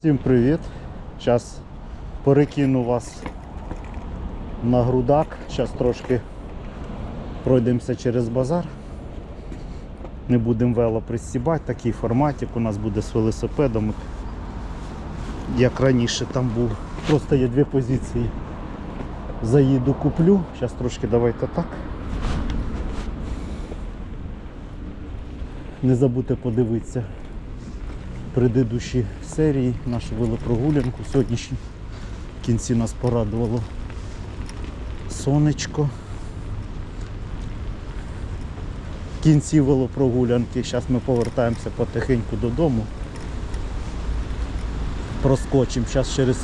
Всім привіт! Зараз перекину вас на грудак. Зараз трошки пройдемося через базар. Не будемо вело пристібати, такий форматик у нас буде з велосипедом. Як раніше там був. Просто є дві позиції. Заїду, куплю. Зараз трошки давайте так. Не забудьте подивитися предыдущі серії, нашу велопрогулянку сьогоднішню. В кінці нас порадувало сонечко. В кінці велопрогулянки. Зараз ми повертаємося потихеньку додому. Проскочимо. Зараз через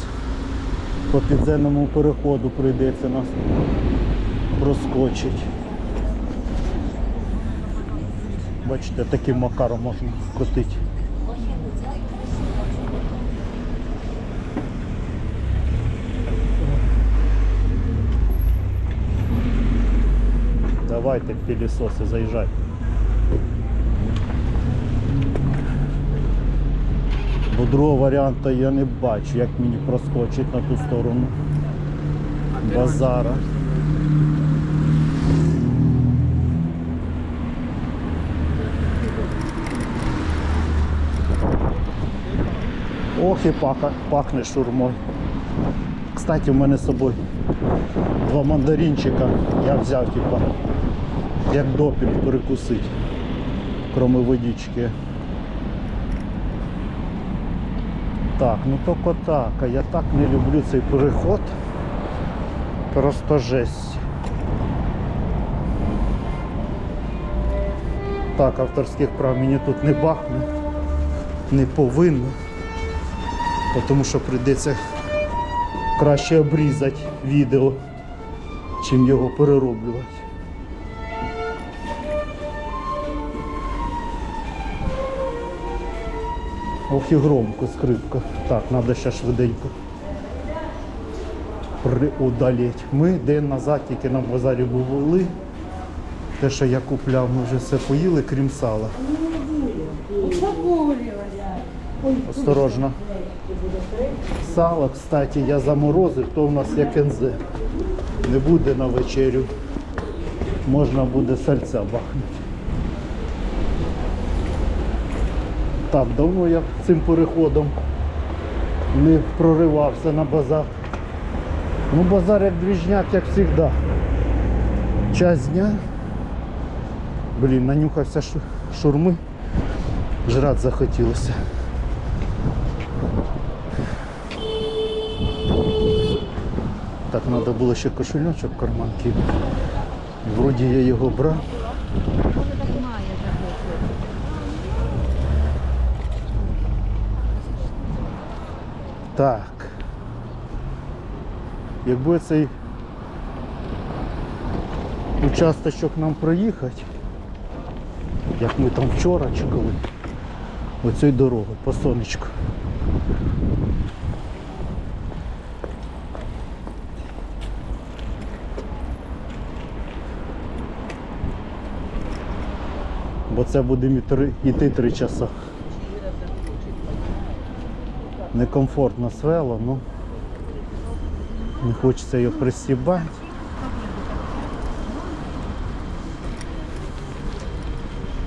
по підземному переходу прийдеться нас проскочить. Бачите, таким макаром можна крутити. Давайте пилісоси, заїжджай. Бо другого варіанту я не бачу, як мені проскочить на ту сторону базара. Ох і пахне шурмою. Кстати, у мене з собою два мандаринчика я взяв, типа, як допінг перекусити, кроме водички. Так, ну тільки так, а я так не люблю цей переход. Просто жесть. Так, авторських прав мені тут не бахне, не повинно, тому що прийдеться краще обрізати відео, чим його перероблювати. Ох і громко скрипка. Так, треба ще швиденько приудаліть. Ми день назад тільки на базарі були. Те, що я купляв, ми вже все поїли, крім сала. Осторожно. Сало, кстати, я заморозив, то в нас є кензе. Не буде на вечерю. Можна буде сальця бахнути. Так, давно я цим переходом не проривався на базар. Ну, базар як двіжняк, як завжди. Час дня. Блін, нанюхався шурми. Жрати захотілося. Так, треба було ще кошельочок в карман кинути. Вроді я його брав. Так. Якби цей участочок нам проїхати, як ми там вчора чи коли, оцю дорогу по сонечку. Бо це йти- йти три часа. Некомфортно свело, ну не хочеться його присібати.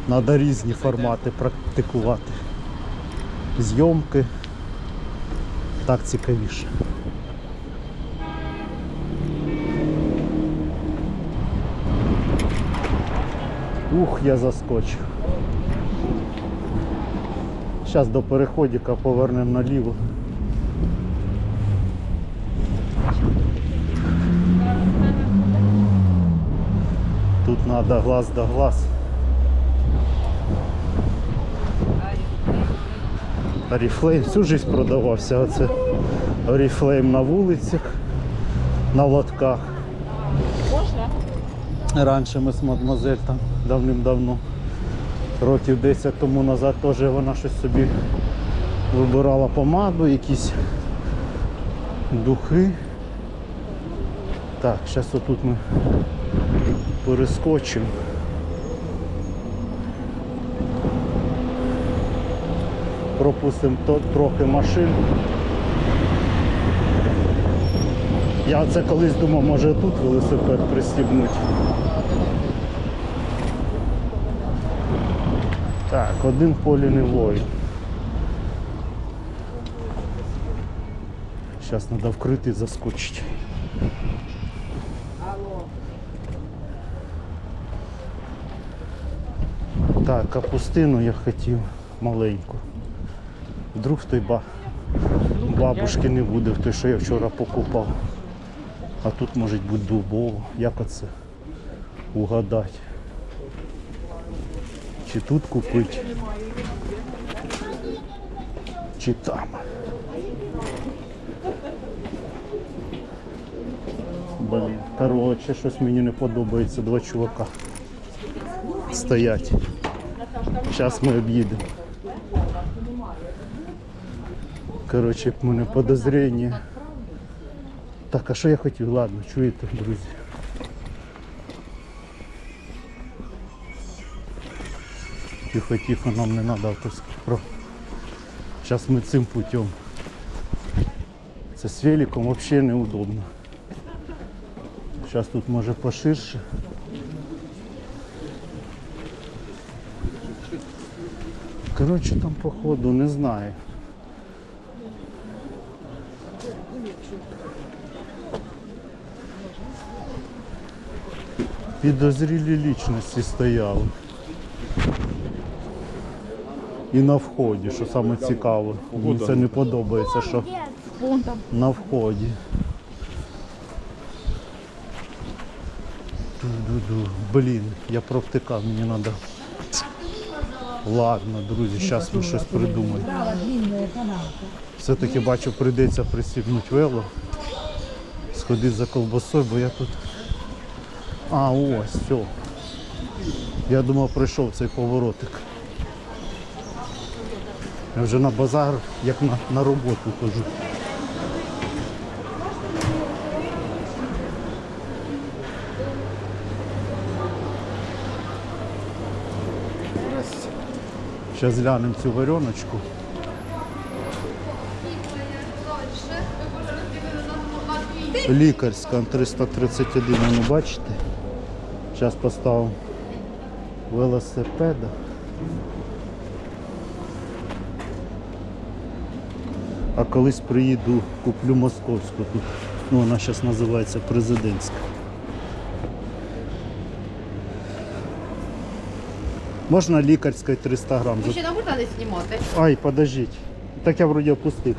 Треба різні формати практикувати. Зйомки. Так цікавіше. Ух, я заскочив. Зараз до переходика повернемо наліво. Тут треба глаз да глаз. Оріфлейм всю жизнь продавався. Оце Оріфлейм на вулицях, на лотках. Раніше ми з мадмозель там давним-давно, років 10 тому назад теж вона щось собі вибирала помаду, якісь духи. Так, зараз отут ми перескочимо. пропустимо трохи машин. Я це колись думав, може тут велосипед пристібнути. Так, один полі не воїн. Зараз треба вкрити і заскочити. Так, капустину я хотів маленьку. Вдруг той ба... бабушки не буде, той, що я вчора покупав. А тут може бути дубово. Як оце угадати? Чи тут купити? Чи там? Блін, коротше, щось мені не подобається. Два чувака стоять. Зараз ми об'їдемо. Коротше, в мене подозріння. Так, а що я хотів? Ладно, чуєте, друзі. Тихо, тихо, нам не треба авторських прав. Зараз ми цим путем. Це з великом взагалі неудобно. Зараз тут може поширше. Коротше, там походу не знаю. Підозрілі лічності стояли. І на вході, що саме цікаво. Мені це не подобається, що на вході. Блін, я провтикав, мені треба. Ладно, друзі, зараз ми щось придумаємо. Все-таки бачу, прийдеться присібнути вело. Сходити за колбасою, бо я тут. А, ось, все. Я думав, пройшов цей поворотик. Я вже на базар, як на, на роботу хожу. Зараз глянемо цю вареночку. Лікарська 331, ну бачите? Зараз поставимо велосипеда. А колись приїду, куплю московську тут. Ну, вона зараз називається президентська. Можна лікарська 300 грам. Ще не можна не знімати? Ай, подождіть. Так я вроді опустив.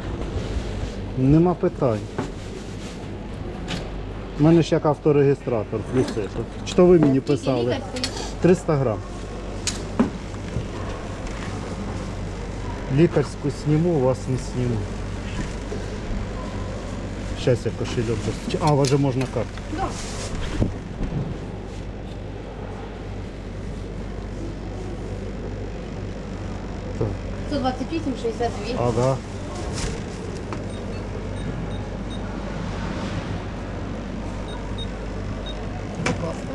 Нема питань. У мене ж як авторегістратор, плюс це. Що ви мені писали? 300 грам. Лікарську сніму, вас не сніму. Щас я кошельок зас- А, у вас же можна карту. Да. Так. 128, 62. Ага. Будь ласка.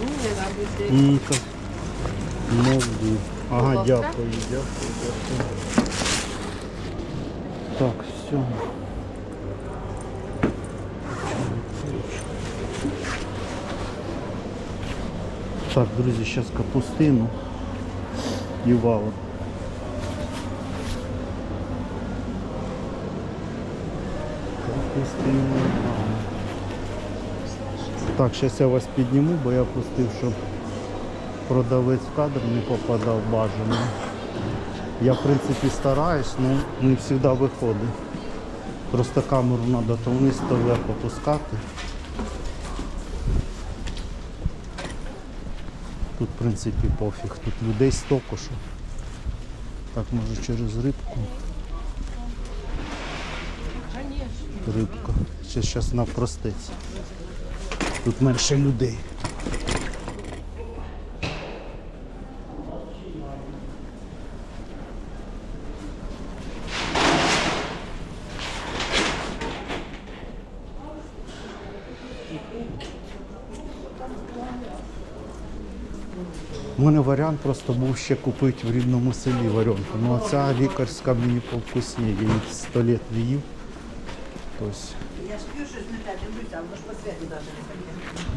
Ну, не забудьте. Ніка. Можу. Ага, дякую, дякую, дякую. Так, все. Так, друзі, зараз капустину і валом. Капустину і валом. Так, зараз я вас підніму, бо я пустив, щоб продавець в кадр не попадав бажано. Я в принципі стараюсь, але не завжди виходить. Просто камеру треба то вниз, то вверх опускати. Тут в принципі пофіг, тут людей столько що. Так може через рибку. Рибка. Ще зараз навпростеться. Тут менше людей. Мене варіант просто був ще купити в рідному селі варенку. Ну а ця лікарська мені повкусніє, я її 100 літ не їв. Тобто Я ж п'ю щось не те, дивлюся, а воно ж по світі навіть не пам'ятаю.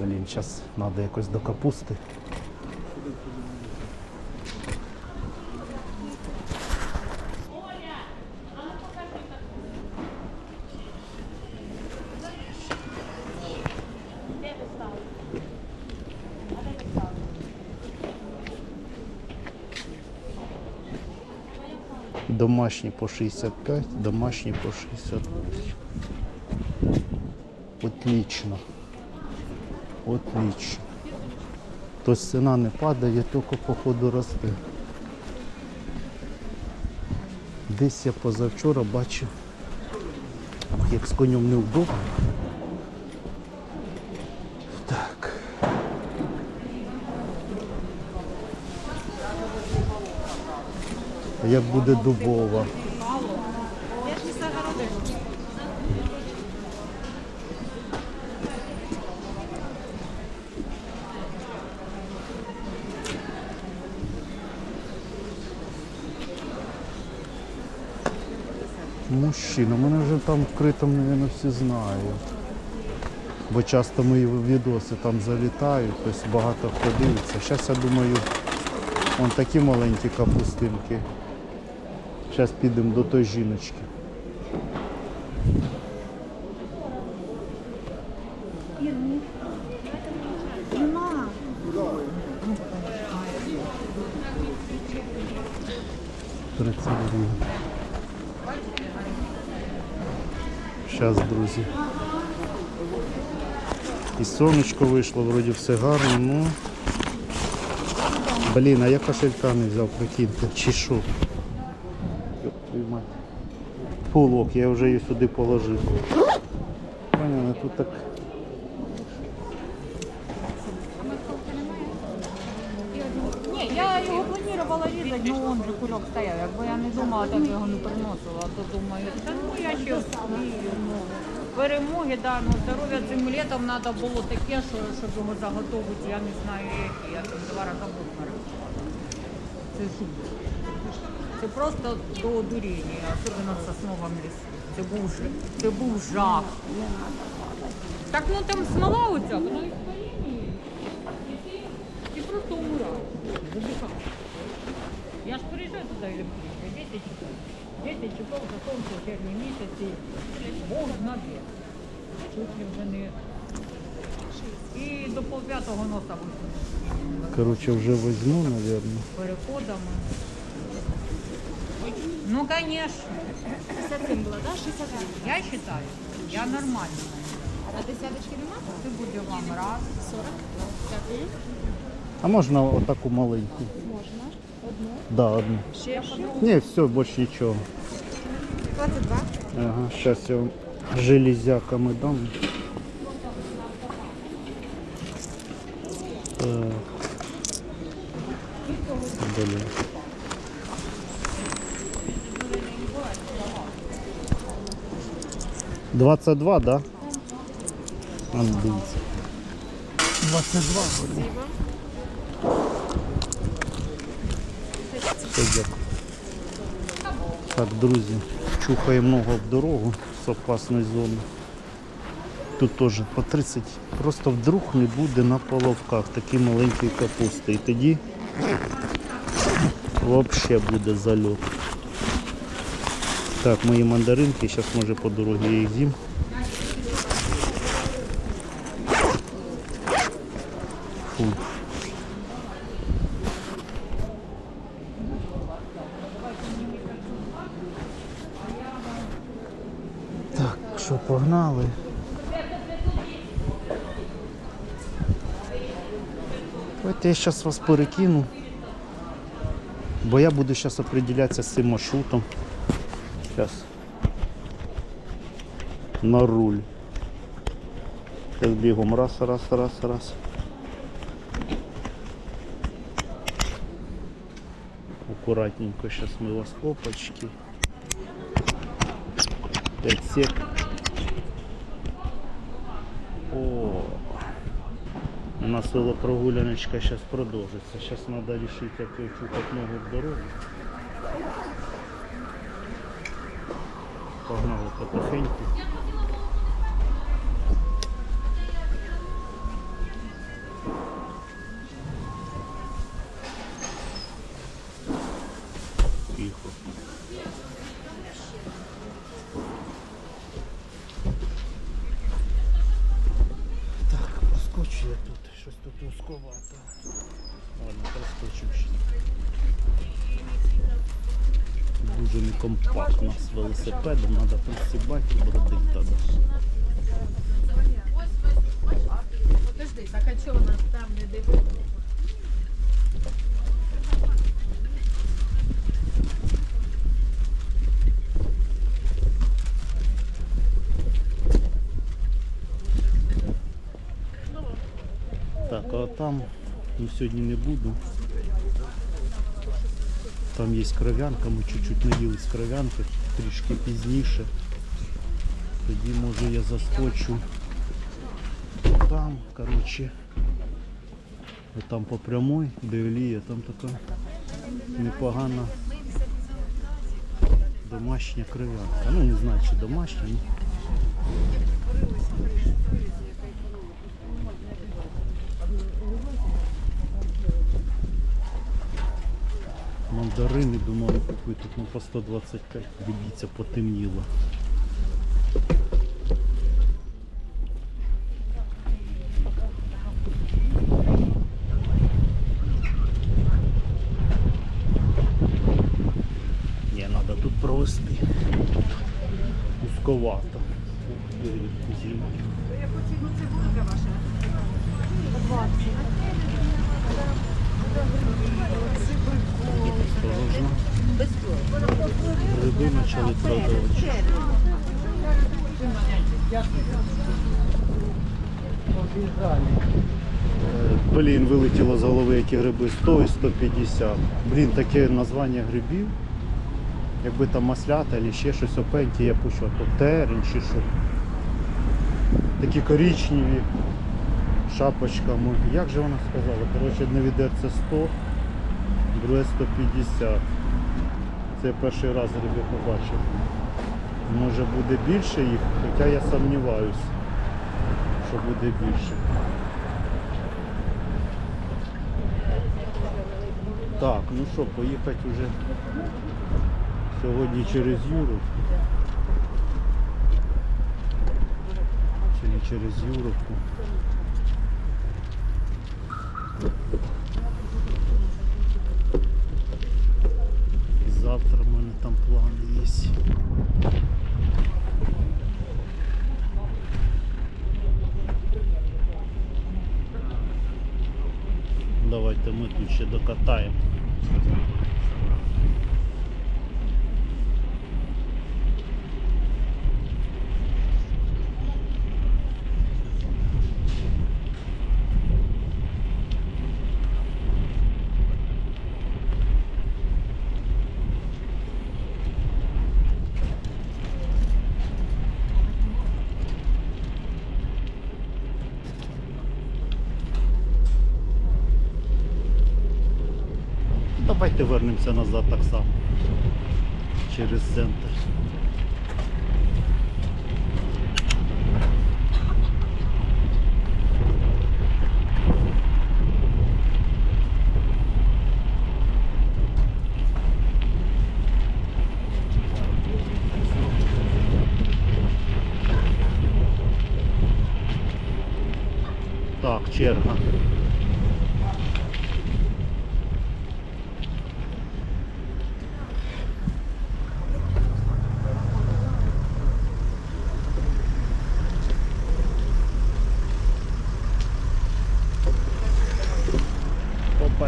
Блін, зараз треба якось до капусти. Домашні по 65, домашні по 65. Отлично. Отлично. Тобто ціна не падає, тільки по ходу росте. Десь я позавчора бачив, як з конем не Так. Як буде дубова? Мужчина, мене вже там вкрито, мабуть, всі знають. Бо часто мої відоси там залітають, тобто багато хто дивиться. Зараз я думаю, вон такі маленькі капустинки. Зараз підемо до той жіночки. Зараз, друзі. І сонечко вийшло, вроді все гарно, ну. Блін, а я кошелька не взяв, прикиньте, чи що? Полок, я вже її сюди положив. Понятно, тут так. Ні, я його планувала різати, ну он же кульок стояв. Якби я не думала, так його не приносила, то думаю, ну я ще встигну. Ну, перемоги, да, ну здоров'я цим літом треба було таке, що, щоб його заготовити, я не знаю які, я там два рази був Це. Це просто до одуріння, особливо в сосновому лісі. Це був, це був жах. Так ну там смола оця, вона. І ти, просто умирав, задихав. Я ж приїжджаю туди електричка, 10 часов. 10 часов за сонце в червні місяці. Бог знає. Чуть ли вже не... І до полп'ятого носа вийшли Коротше, вже візьму, мабуть. переходами. Ну, конечно. 57 була, да? 60. Я считаю, я нормально. А десяточки нема? Це буде вам раз. 40. Дякую. А можна отаку маленьку? Можна. Одну. Да, одну. Ще Ні, все, більше нічого. 22. Ага, зараз я вам железяками дам. Так. Блін. Двадцять два, да? А, дивіться. 22 блін. Все. Так, друзі, чухаємо ногу в дорогу з опасної зони. Тут теж по 30. Просто вдруг не буде на половках такі маленькі капусти. І тоді взагалі буде зальот. Так, мої мандаринки, зараз може по дорозі я їх з'їм. Фу. Так, що погнали? Давайте я зараз вас перекину. Бо я буду зараз определятися з цим маршрутом. Зараз. На руль. Зараз бігом. Раз, раз, раз, раз. Аккуратненько зараз ми вас опачки. Отсек. О, нас велопрогуляночка зараз продовжиться. Зараз треба рішити, як чухати ногу в дорогу. Погнали потихеньку. Велосипедом, треба присібати і бродити тоді. Подожди, так а чого нас там не дивиться? Так, а там ну, сьогодні не буду. Там є кров'янка, ми чуть-чуть наїлись кров'янки, трішки пізніше. Тоді може я заскочу там, коротше. Там по прямой, де олія, там така непогана домашня кров'янка. Ну не знаю, чи домашня, ну. Мандарини думали купити, ну по 125, дивіться, потемніло. Блін, вилетіло з голови, які гриби 100 і 150. Блін, таке названня грибів. Якби там маслята або ще щось опенті, я пущу, то терень чи що. Такі коричневі шапочками. Як же вона сказала? Коротше, одне відерце 100, друге 150. Це перший раз гриби побачив. Може буде більше їх, хоча я сумніваюсь, що буде більше. Так, ну що, поїхати вже сьогодні через Юру. Через Юровку. Завтра в мене там плани є. Давайте ми тут ще докатаємо. Давайте вернемося назад так само. Через центр. Так, черга.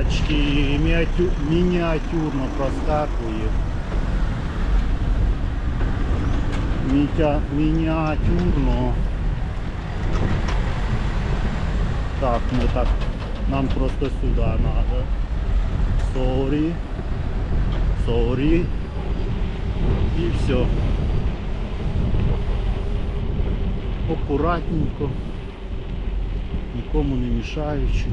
Опачки, мініатю... мініатюрно проскакує. Мітя... Мініатюрно. Так, ми так. Нам просто сюди надо. Сорі. Сорі. І все. акуратненько, нікому не мішаючи.